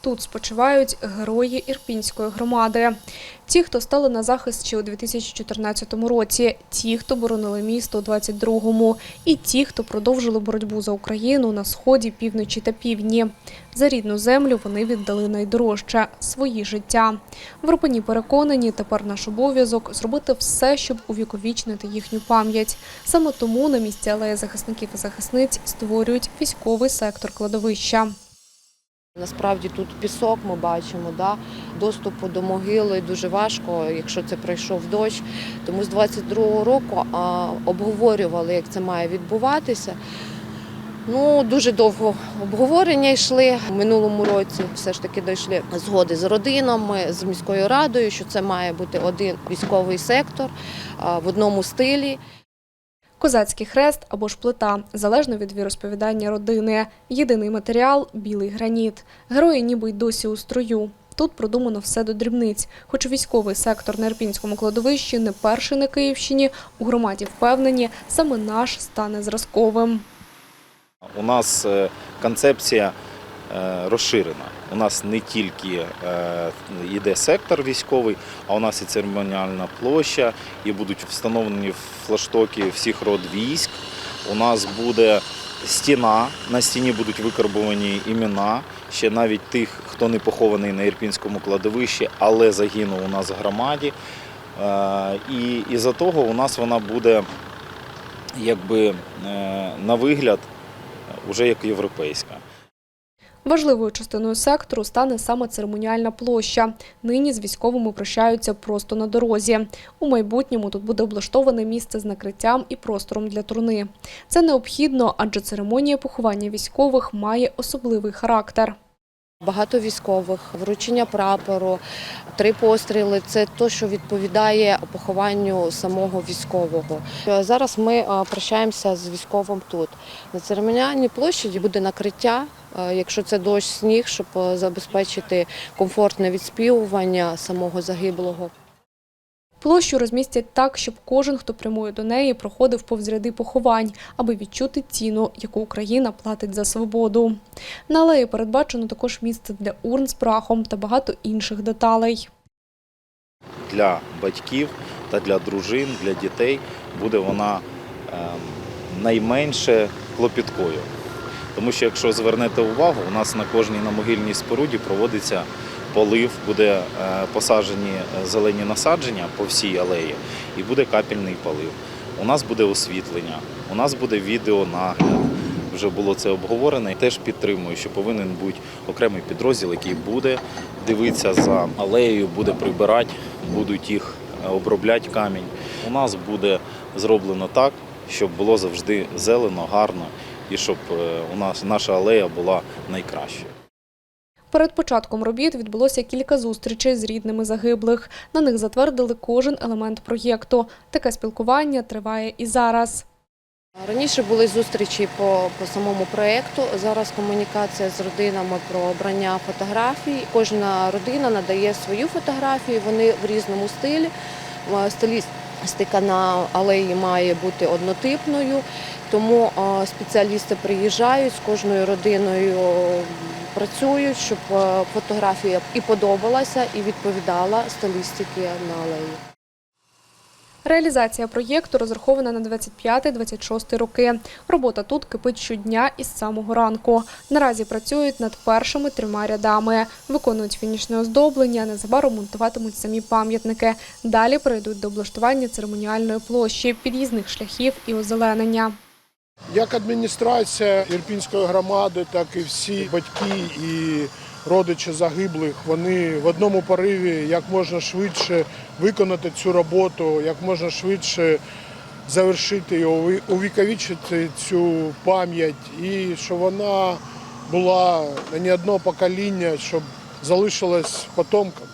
Тут спочивають герої Ірпінської громади. Ті, хто стали на захист ще у 2014 році, ті, хто боронили місто у 22-му, і ті, хто продовжили боротьбу за Україну на сході, півночі та півдні. За рідну землю вони віддали найдорожче свої життя. В Рупині переконані, тепер наш обов'язок зробити все, щоб увіковічнити їхню пам'ять. Саме тому на місці алеї захисників і захисниць створюють військовий сектор кладовища. Насправді тут пісок ми бачимо, да? доступу до могили дуже важко, якщо це пройшов дощ. Тому з 22-го року а, обговорювали, як це має відбуватися. Ну, дуже довго обговорення йшли. У минулому році все ж таки дійшли згоди з родинами, з міською радою, що це має бути один військовий сектор а, в одному стилі. Козацький хрест або ж плита, залежно від віросповідання родини. Єдиний матеріал білий граніт. Герої ніби й досі у строю. Тут продумано все до дрібниць. Хоч військовий сектор на Ірпінському кладовищі не перший на Київщині, у громаді впевнені, саме наш стане зразковим. У нас е, концепція розширена. У нас не тільки е, йде сектор військовий, а у нас і церемоніальна площа, і будуть встановлені флаштоки всіх род військ. У нас буде стіна, на стіні будуть викарбовані імена ще навіть тих, хто не похований на Ірпінському кладовищі, але загинув у нас в громаді. Е, І із-за того у нас вона буде якби е, на вигляд уже як європейська. Важливою частиною сектору стане саме церемоніальна площа. Нині з військовими прощаються просто на дорозі. У майбутньому тут буде облаштоване місце з накриттям і простором для труни. Це необхідно, адже церемонія поховання військових має особливий характер. Багато військових, вручення прапору, три постріли це те, що відповідає похованню самого військового. Е, Зараз ми е, прощаємося з військовим тут. На церемоніальній площаді буде накриття, е, якщо це дощ, сніг, щоб забезпечити комфортне відспівування самого загиблого. Площу розмістять так, щоб кожен, хто прямує до неї, проходив повз ряди поховань, аби відчути ціну, яку Україна платить за свободу. На алеї передбачено також місце для урн з прахом та багато інших деталей. Для батьків та для дружин, для дітей буде вона ем, найменше клопіткою. Тому що, якщо звернете увагу, у нас на кожній намогильній споруді проводиться полив, буде е, посаджені зелені насадження по всій алеї і буде капельний полив. У нас буде освітлення, у нас буде відеонагляд. Вже було це обговорене. Теж підтримую, що повинен бути окремий підрозділ, який буде дивитися за алеєю, буде прибирати, будуть їх е, обробляти камінь. У нас буде зроблено так, щоб було завжди зелено, гарно і щоб е, у нас наша алея була найкращою. Перед початком робіт відбулося кілька зустрічей з рідними загиблих. На них затвердили кожен елемент проєкту. Таке спілкування триває і зараз. Раніше були зустрічі по, по самому проєкту. Зараз комунікація з родинами про обрання фотографій. Кожна родина надає свою фотографію, вони в різному стилі. Е, Стилістика на алеї має бути однотипною, тому е, спеціалісти приїжджають з кожною родиною, працюють, щоб е, фотографія і подобалася, і відповідала стилістики на алеї. Реалізація проєкту розрахована на 25-26 роки. Робота тут кипить щодня із самого ранку. Наразі працюють над першими трьома рядами, виконують фінішне оздоблення, незабаром монтуватимуть самі пам'ятники. Далі перейдуть до облаштування церемоніальної площі, під'їзних шляхів і озеленення. Як адміністрація Ірпінської громади, так і всі батьки і родичі загиблих, вони в одному пориві як можна швидше виконати цю роботу, як можна швидше завершити увіковічити цю пам'ять, і щоб вона була на не одне покоління, щоб залишилась потомкам.